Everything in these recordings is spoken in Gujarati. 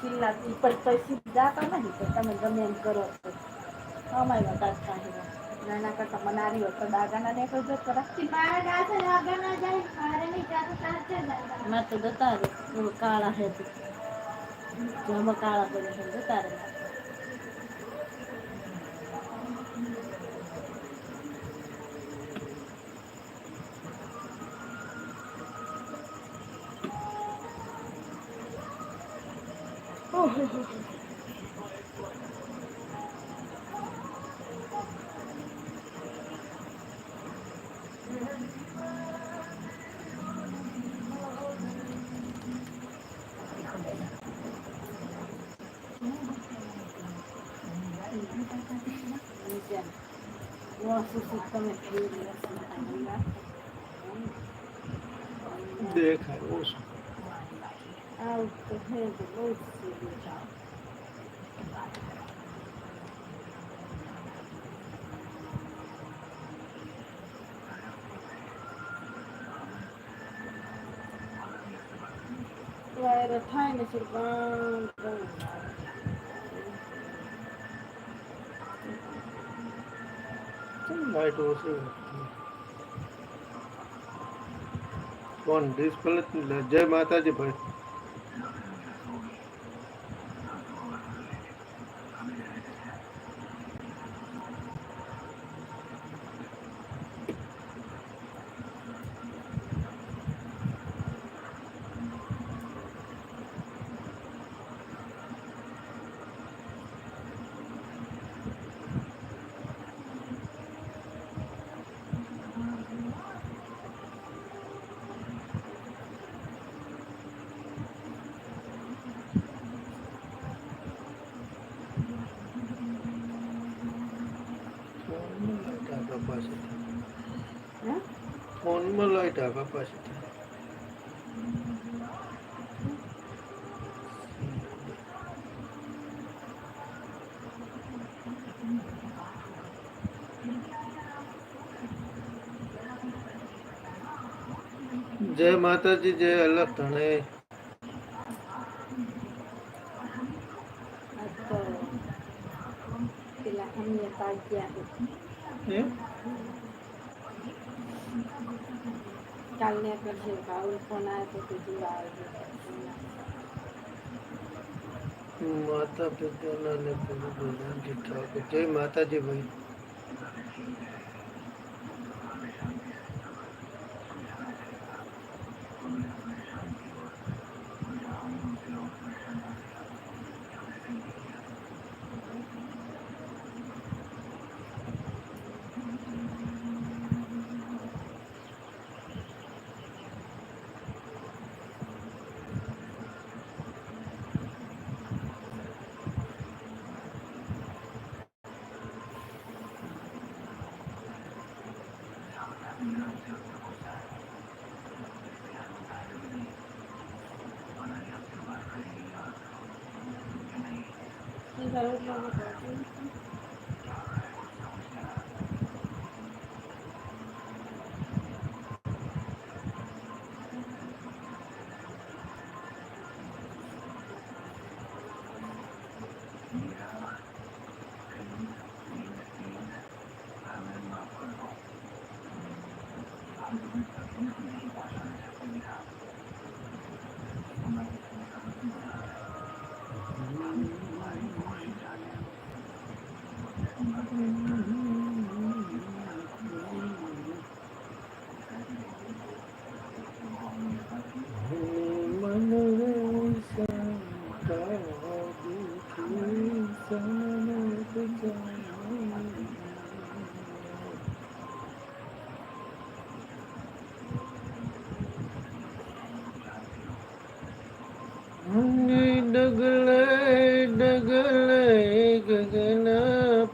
સિલ્લા પૈસી જાતા નથી તો તમે ગમે એમ કરો તો અમારી કાઢતા નાના કરતા મનારી હોય તો દાગા ના કરજો ખરા ના તો જતા કાળા હે તો જમા કાળા કરે છે જતા देखा है वो सब આવું તો હે બહુ સીધું થાય ને છે પણ ચમ લાઈટ ઓછી કોણ? ડિસ્પ્લે જય માતાજી ભાઈ ફોનમાં લાઈટ આગળ પાછી થાય હે ફોનમાં લાઈટ આગળ પાછી જય માતાજી જય અલગ ધણે. પેલા અન્ય પાગ્યા કરશે કાલ ફોન આવ્યો તો કીધું આવજો માતા પિતાના ને ગુરુ ગોવિંદજી ઠાકોર જય માતાજી, ભાઈ. ಬರೋದು ನೋಡಿ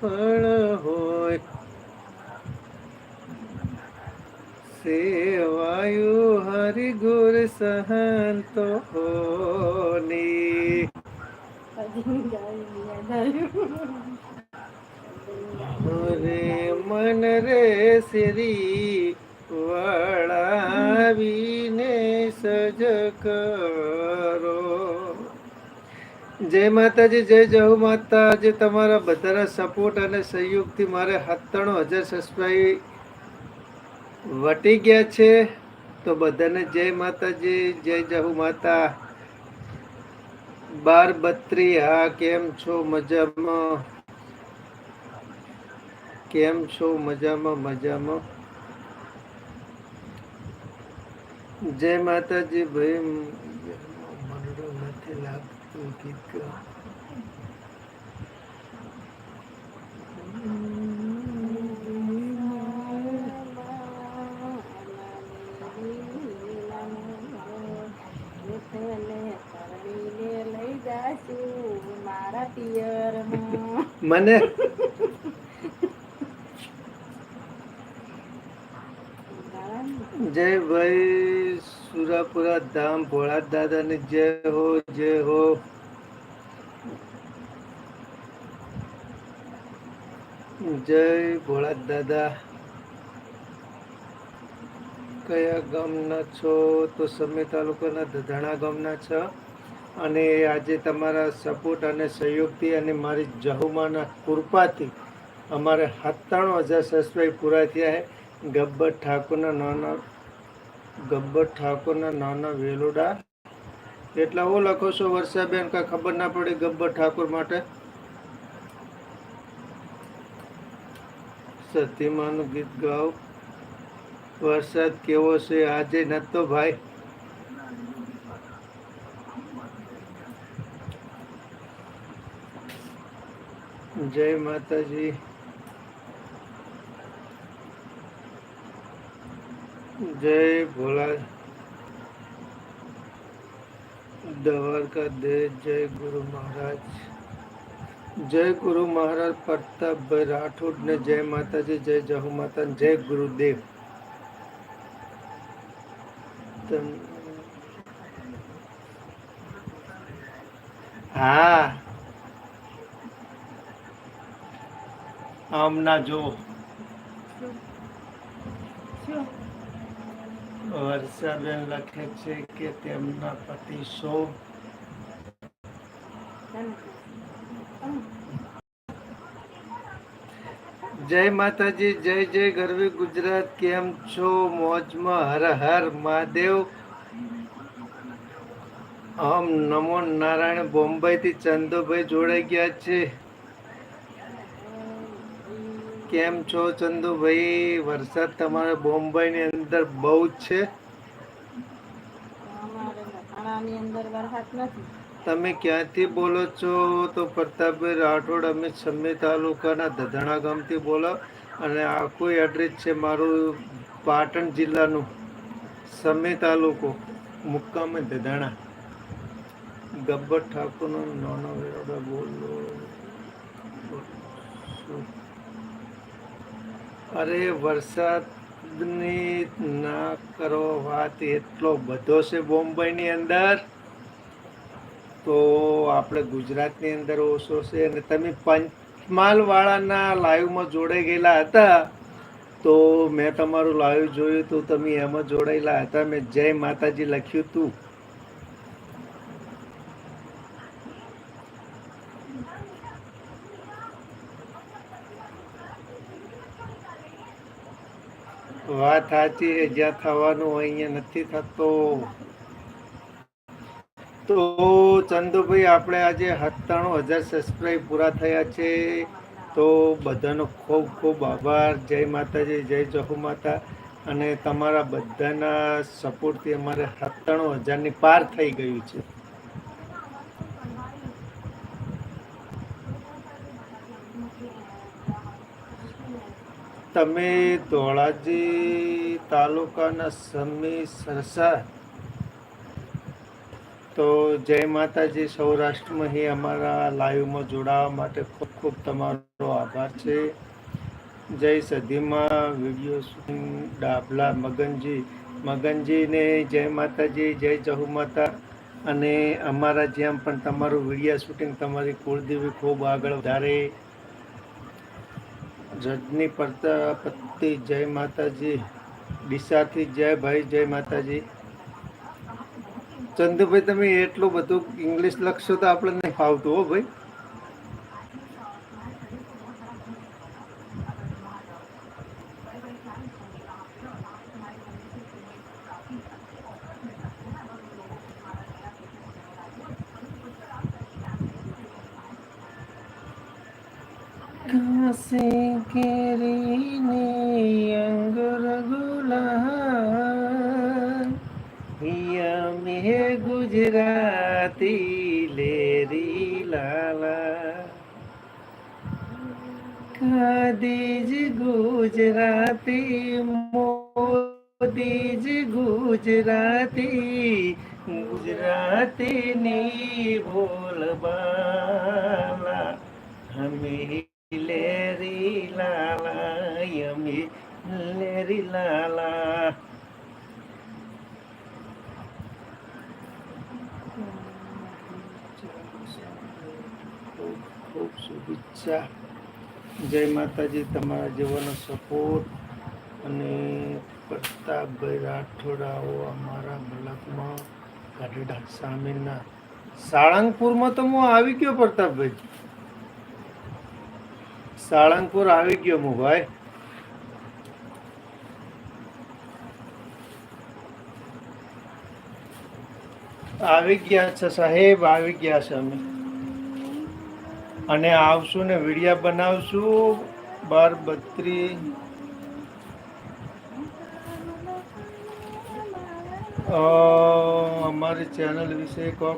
ફળ હોય. સેવાયુ હરિ ગુર સહંતો હોની. રે મન રે શ્રી વળાવીને સજ કરો. જય માતાજી, જય જહુ માતા આજે તમારા બધાના સપોર્ટ અને સહયોગથી મારે સત્તાણું હજાર સબસ્ક્રાઈબ વટી ગયા છે. તો બધાને જય માતાજી, જય જહુ માતા. બાર બત્રી, હા, કેમ છો? મજામાં? કેમ છો? મજામાં મજામાં. જય માતાજી ભાઈ મારા પિયરમાં મને? જય ભાઈ સુરાપુરા ધામ ભોળા દાદા ને જય હો જય હો. જય ભોળા દાદા. કયા ગામના છો? તો સમય તાલુકાના ધધાણા ગામના છો. અને આજે તમારા સપોર્ટ અને સહયોગથી અને મારી જહુમાના કૃપાથી અમારે સત્તાણું હજાર સબસ્ક્રાઈબ પૂરા થયા છે. ગબ્બર ઠાકોરના નાના, ગબ્બર ઠાકોરના નાના વેલોડા. એટલા હું લખો છો, વર્ષાબેન, કાંઈ ખબર ના પડી ગબ્બર ઠાકોર માટે. સતીમાનું ગીત ગાઓ. વરસાદ કેવો છે? આજે નતો ભાઈ. જય માતાજી. જય ભોલા દ્વારકા દેવ જય ગુરુ મહારાજ. જય ગુરુ મહારાજ પ્રતાપભાઈ રાઠોડ ને જય માતાજી, જય જહુ માતા જય ગુરુદેવ. હા. આમના જો શું વર્ષાબેન લખે છે કે તેમના પતિ સો. જય માતાજી, જય જય ગરવી ગુજરાત. કેમ છો? મોજમાં હર હર મહાદેવ. આમ નમો નારાયણ બોમ્બે થી ચંદુભાઈ જોડાઈ ગયા છે. કેમ છો ચંદુભાઈ? વરસાદ તમારે બોમ્બે ની અંદર બહુ જ છે. અંદર વરસાદ નથી. તમે ક્યાંથી બોલો છો? તો પ્રતાપભાઈ રાઠોડ, અમે સમી તાલુકાના ધધણા ગામથી બોલો અને આખું એડ્રેસ છે મારું પાટણ જિલ્લાનું? સમી તાલુકો, મુક્કામે ધધાણા ગબ્બર ઠાકોરનો નાનો વેરોડા બોલો. અરે વરસાદની ના કરો વાત, એટલો બધો છે બોમ્બેની અંદર. તો આપણે ગુજરાતની અંદર ઓછો છે અને તમે પંચમહાલ વાળાના લાઈવમાં જોડાઈ ગયેલા હતા, તો મેં તમારું લાઈવ જોયું તો તમે એમાં જોડાયેલા હતા. મેં જય માતાજી લખ્યું હતું વાત સાચી જ્યાં થવાનું હોય, અહીંયા નથી થતો. તો ચંદુભાઈ, આપણે આજે સત્તાણું હજાર સબસ્ક્રાઈબ પૂરા થયા છે. તો બધાનો ખૂબ ખૂબ આભાર. જય માતાજી, જય જહુ માતા. અને તમારા બધાના સપોર્ટથી અમારે સત્તાણું હજારની પાર થઈ ગયું છે. તમે ધોળાજી તાલુકાના સમી સરસા તો જય માતાજી, સૌરાષ્ટ્રમાં હી અમારા લાઈવમાં જોડાવા માટે ખૂબ ખૂબ તમારો આભાર છે. જય સધીમાં, વીડિયો શૂટિંગ ડાભલા મગનજી. મગનજીને જય માતાજી, જય જહુ માતા. અને અમારા જેમ પણ તમારું વીડિયો શૂટિંગ તમારી કુળદેવી ખૂબ આગળ વધારે. રજની પ્રજાપતિ જય માતાજી ડીસાથી જય ભાઈ, જય માતાજી. ચંદુભાઈ તમે એટલું બધું ઇંગ્લિશ લખશો તો આપણે નહીં ફાવતું હો ભાઈ. મોદીજ ગુજરાતી, ગુજરાતીની બોલબાલા અમે લેરી લાલા, અમે લેરી લાલા. ખૂબ શુભેચ્છા. જય માતાજી, તમારા જીવનનો સપોર્ટ અને પ્રતાપભાઈ રાઠોડાઓ અમારા મલકમાં ગઢડા સામેના સાળંગપુરમાં તો હું આવી ગયો પ્રતાપભાઈ. સાળંગપુર આવી ગયો હું ભાઈ. આવી ગયા છે સાહેબ, આવી ગયા છે અમે. અને આવશું ને વિડીયા બનાવશું બાર બત્રી અમારી ચેનલ વિશે કહો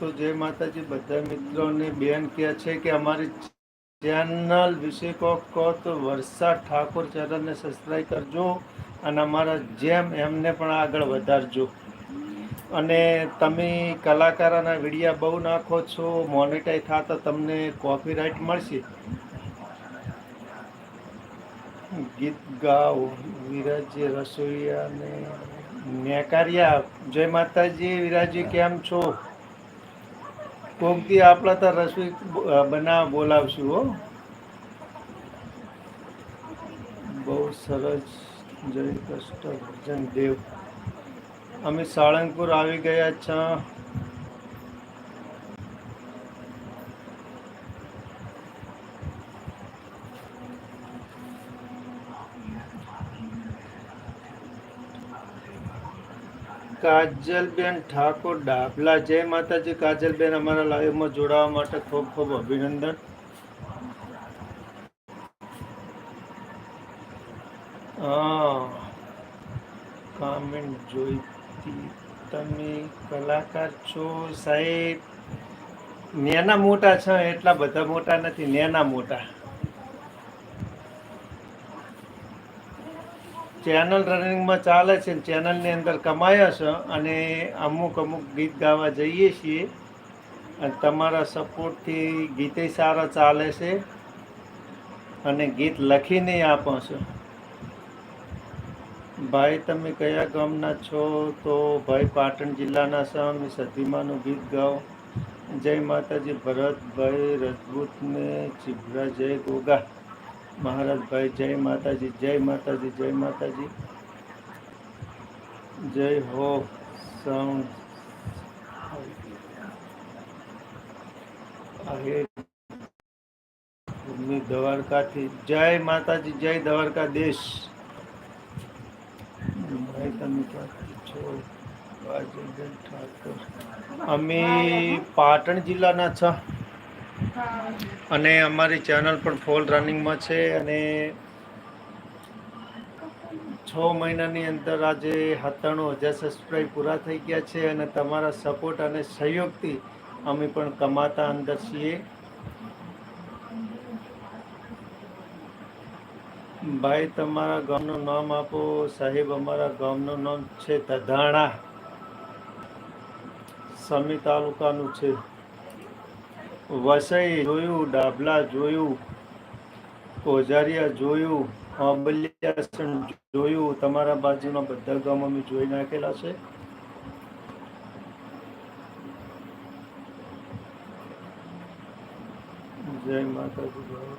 તો જય માતાજી બધા મિત્રોને બેન કહે છે કે અમારી ચેનલ વિશે કહો તો વર્ષા ઠાકોર ચેનલને સબસ્ક્રાઈબ કરજો અને અમારા જેમ એમને પણ આગળ વધારજો. અને તમે કલાકારોના વિડીયા બહુ નાખો છો મોનેટાઈ થતા તમને કોપીરાઇટ મળશે. ગીત ગાઓ. વિરાજી રસોઈયા ને જય માતાજી વિરાજી કેમ છો? કોક દી આપણા તો રસોઈ બનાવ બોલાવશું, હો. બહુ સરસ, જય કષ્ટભજન દેવ. અમે સાળંગપુર આવી ગયા છે. કાજલબેન ઠાકોર ડાભલા. જય માતાજી. કાજલબેન અમારા લાઈવમાં જોડાવા માટે ખૂબ ખૂબ અભિનંદન. કામેન્ટ જોઈતી તમે કલાકાર છો સાહેબ. નેના મોટા છે, એટલા બધા મોટા નથી, નેના મોટા. ચેનલ રનિંગમાં ચાલે છે ચેનલની અંદર કમાયા છે અને અમુક અમુક ગીત ગાવા જઈએ છીએ. અને તમારા સપોર્ટથી ગીતે સારા ચાલે છે અને ગીત લખીને આપો છો. ભાઈ, તમે કયા ગામના છો? તો ભાઈ, પાટણ જિલ્લાના છો અમે સતીમાનું ગીત ગાઓ. જય માતાજી ભરતભાઈ રજપૂતને ચિભરા જય ગોગા. મહારાજભાઈ, જય માતાજી જય માતાજી જય માતાજી. જય હો ભૂમિ દ્વારકાથી જય માતાજી, જય દ્વારકા દેશ અમે પાટણ જિલ્લાના છ. અને અમારી ચેનલ પણ ફોલ રનિંગમાં છે અને છ મહિનાની અંદર આજે સત્તાણું હજાર સબસ્ક્રાઈબ પૂરા થઈ ગયા છે અને તમારા સપોર્ટ અને સહયોગથી અમે પણ કમાતા અંદર છીએ. ભાઈ, તમારા ગામનું નામ આપો. સાહેબ, અમારા ગામનું નામ છે તધાણા સમી તાલુકાનું છે. વસઈ જોયું ડાભલા જોયું ઓઝારિયા જોયું અબલ્યાસણ જોયું. તમારા બાજુના બધા ગામ અમે જોઈ નાખેલા છે. જય માતાજી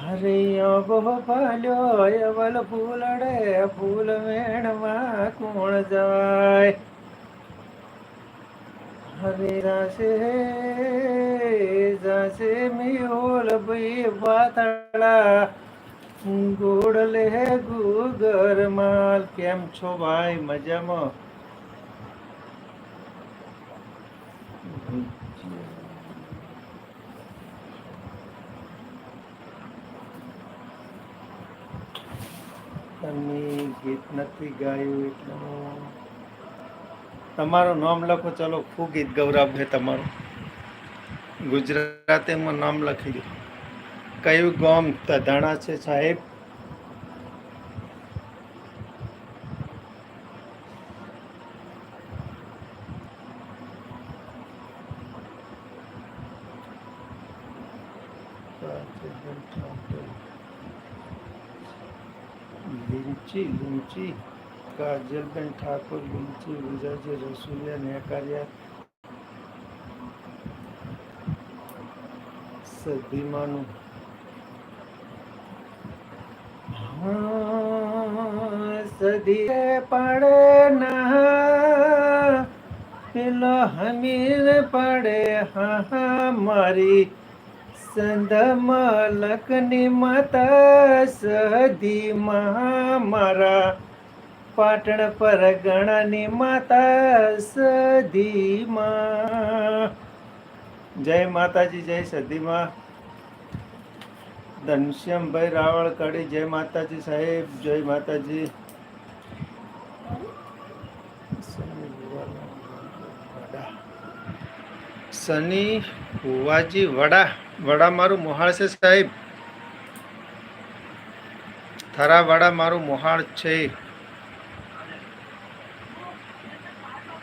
હરિયો ગોપાલ્યો અવલ ફૂલડે, ફૂલ વેણમાં કોણ જાય? હરે જાશે જાશે મિયોલ ભાઈ પાતળા ગોળ લે ગુગર માલ. કેમ છો ભાઈ મજામાં? તમે ગીત નથી ગાયું એટલે. તમારું નામ લખો, ચલો ખૂબ ગીત ગૌરવ છે તમારું. ગુજરાતીમાં નામ લખી દો. કયું ગામ તધાણા છે સાહેબ લીંચી લીંચી કાજલબેન ઠાકોર લીંચી ગુજરાતી રસોલિયા નેકારિયા સદીમાનું સદી પડે ના પેલો હમીર પડે હા મારી સંધમાં લખની માતા મહા મારા પાટણ પર ગણાની માતા સદીમાં જય માતાજી, જય સદીમાં ધનશ્યામભાઈ રાવળ કડી જય માતાજી સાહેબ, જય માતાજી. શનિ ભુવાજી વડા વડા મારું મોહાળ છે સાહેબ. થરા વડા મારું મોહાળ છે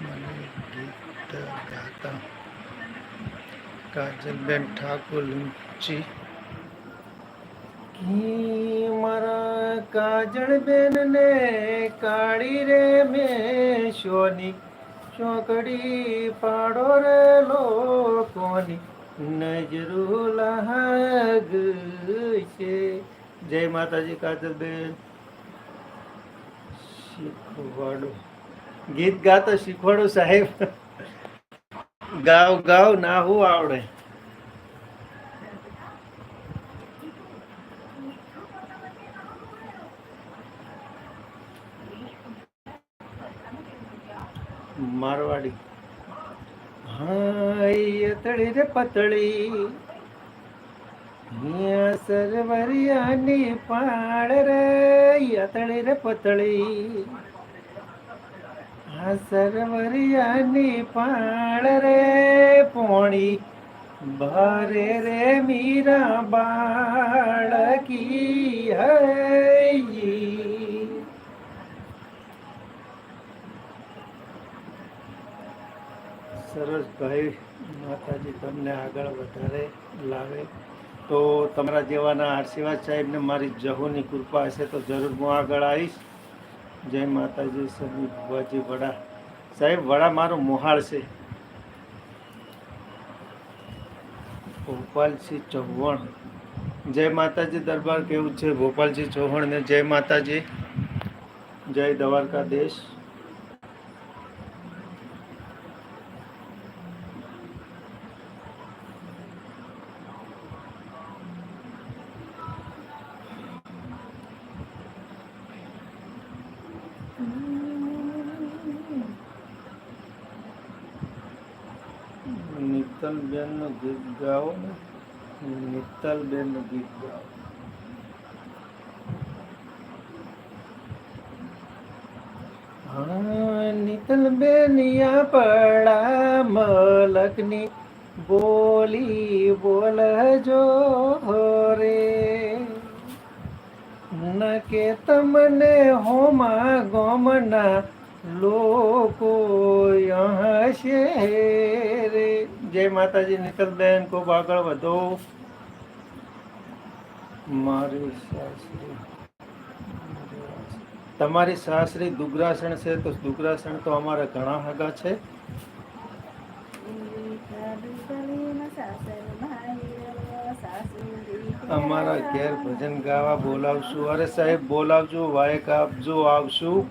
મને ગીત ગાતા કાજલબેન ઠાકોર લુંચી. કી મારા કાજળબેન ને કાળી રે મેં સોની ચોકડી પાડો રે લોકોની? નજરો લાગ છે. જય માતાજી કાજલબેન શીખવાડો. ગીત ગાતો શીખવાડો સાહેબ. ગાવ ગાવ, ના હું આવડે. મારવાડી. હાય, યતળી રે પતળી. સરવરિયાની પાળ રે, યતળી રે પતળી. આ સરવરિયાની પાળ રે પોણી, ભારે રે મીરા બાળકી હૈ. સરસ ભાઈ માતાજી તમને આગળ વધારે લાવે તો તમારા જેવાના આશીર્વાદ સાહેબને મારી જહુની કૃપા હશે તો જરૂર હું આગળ આવીશ. જય માતાજી સમી ભુવાજી, વડા. સાહેબ, વડા મારું મોહાળ છે. ગોપાલસિંહ ચૌહાણ. જય માતાજી, દરબાર કેવું છે? ગોપાલસિંહ ચૌહાણને જય માતાજી. જય દ્વારકા દેશ નિત્તલબેનનું ગીત ગાઓ ને નિત્તલબેનનું ગીત ગાઓ. હા બેનિયા પડા મલકની બોલી બોલજો રે. ન કે તમને હોમા ગોમના લોકો હશે જય માતાજી નિકલબેન ખૂબ આગળ વધો. મારી સાસરી. તમારી સાસરી દુગ્રાસણ છે, તો દુગ્રાસણ તો અમારા ઘણા હગા છે. અમારા ઘેર ભજન ગાવા બોલાવશું. અરે સાહેબ, બોલાવજો, વાયક આપજો, આવશું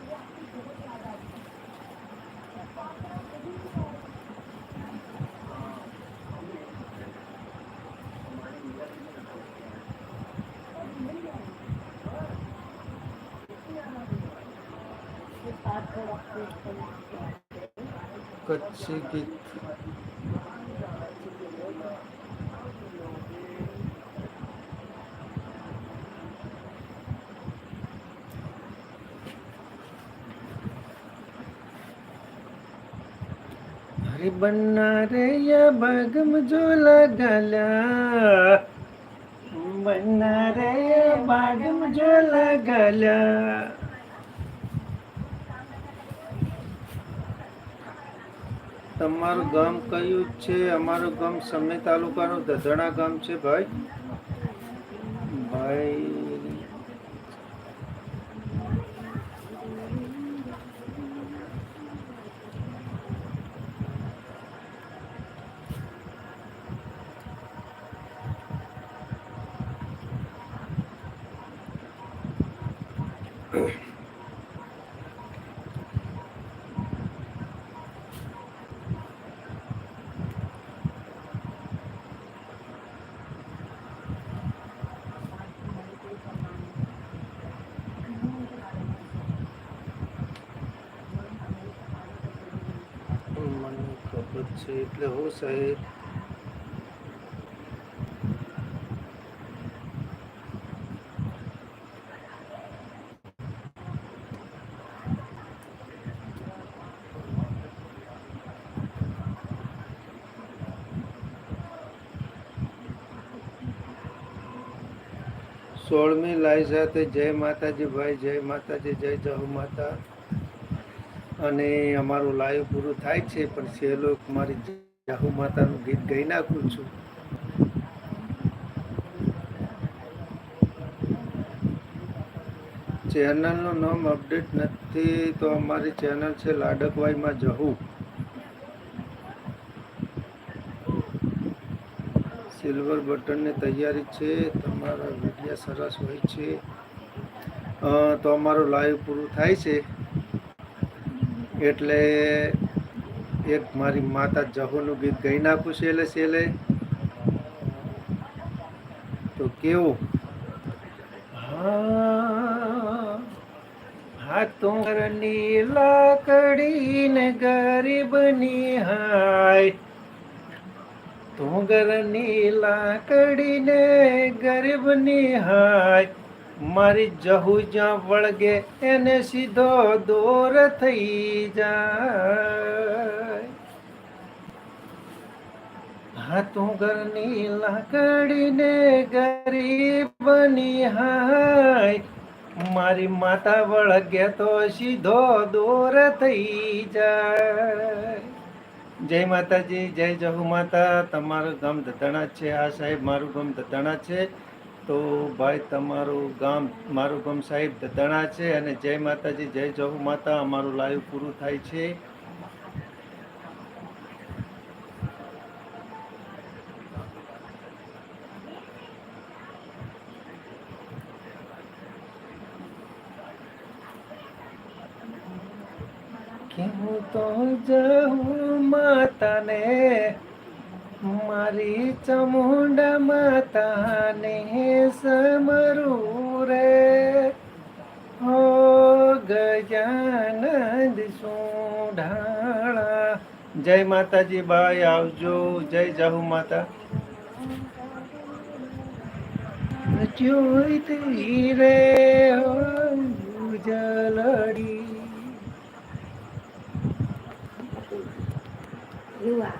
કચ્છી ગીત हरी बन्ना रे या बागम झोला घाल्या बन्ना रे या बागम झोला घाल्या તમારું ગામ કયું છે અમારું ગામ સમે તાલુકાનું દધણા ગામ છે ભાઈ ભાઈ છે એટલે હું સાહેબ સોળમી લાઈ સાથે જય માતાજી ભાઈ, જય માતાજી, જય જહુ માતા. અને અમારું લાઈવ પૂરું થાય છે, પણ સહેલો મારી જાહુ માતાનું ગીત ગાઈ નાખું છું. ચેનલનું નામ અપડેટ નથી, તો અમારી ચેનલ છે લાડકવાઈમાં જહુ. સિલ્વર બટનની તૈયારી છે, તમારા વિડીયા સરસ હોય છે. તો અમારું લાઈવ પૂરું થાય છે. એટલે એક મારી માતા જહોનું ગીત ગઈ નાખું છેલ્લે છેલ્લે. તો કેવું? હા ઘરની લાકડી ને ગરીબની હાય. તું ઘરની લાકડી ને ગરીબની હાય. મારી જહુ જ્યાં વળગે એને સીધો દોર થઈ જાય. હા તું ઘરની લાકડીને ગરીબની હાય. મારી માતા વળગે તો સીધો દોર થઈ જાય. જય માતાજી, જય જહુ માતા. તમારું ગામ દધણા છે. આ સાહેબ, મારું ગામ દધણા છે. તો ભાઈ, તમારું ગામ, મારું ગામ સાહેબ દધણા છે અને જય માતાજી, જય જહુ માતા. અમારું લાઈવ પૂરું થાય છે. હું તો જહુ માતાને મારી ચામુંડા માતાને સમરું રે. હો ગજાનંદ સુઢાળા જય માતાજી બાઈ આવજો. જય જહુ માતા. જોઈતી રે જલડી યુવા.